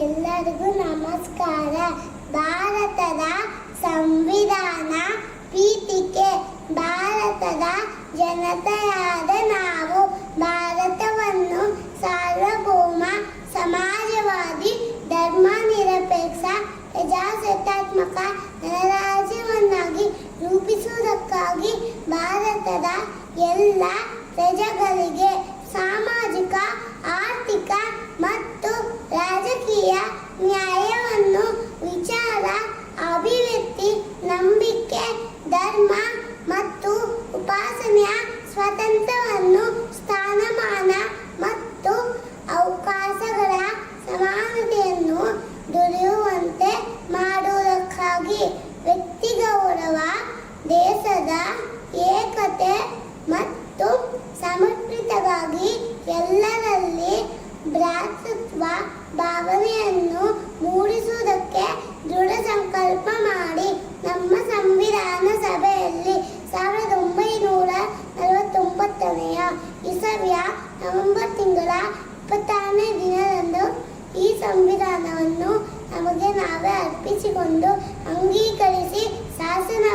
ಎಲ್ಲರಿಗೂ ನಮಸ್ಕಾರ. ಭಾರತದ ಸಂವಿಧಾನ ಪೀಠಿಕೆ. ಭಾರತದ ಜನತೆಯಾದ ನಾವು ಭಾರತವನ್ನು ಸಾರ್ವಭೌಮ, ಸಮಾಜವಾದಿ ಧರ್ಮ ನಿರಪೇಕ್ಷ ಪ್ರಜಾಸತ್ತಾತ್ಮಕ, ಗಣರಾಜ್ಯವನ್ನಾಗಿ ರೂಪಿಸುವುದಕ್ಕಾಗಿ ಭಾರತದ ಎಲ್ಲ ಪ್ರಜೆಗಳಿಗೆ ಸಾಮಾಜಿಕ ದೊರೆಯುವಂತೆ ಮಾಡುವುದಕ್ಕಾಗಿ ವ್ಯಕ್ತಿ ಗೌರವ ದೇಶದ ಏಕತೆ ಮತ್ತು ಸಮರ್ಪಿತವಾಗಿ ಎಲ್ಲರಲ್ಲಿ ಭ್ರಾತೃತ್ವ ಭಾವನೆಯನ್ನು ಮೂಡಿಸುವುದಕ್ಕೆ ದೃಢ ಸಂಕಲ್ಪ ಮಾಡಿ. ನಮ್ಮ ಸಂವಿಧಾನ ಸಭೆಯಲ್ಲಿ ಸಾವಿರದ ಒಂಬೈನೂರ ನಲವತ್ತೊಂಬತ್ತನೆಯ ಇಸವಿಯ ನವೆಂಬರ್ ತಿಂಗಳ ಸಂವಿಧಾನವನ್ನು ನಮಗೆ ನಾವೇ ಅರ್ಪಿಸಿಕೊಂಡು ಅಂಗೀಕರಿಸಿ ಶಾಸನವಾಗಿ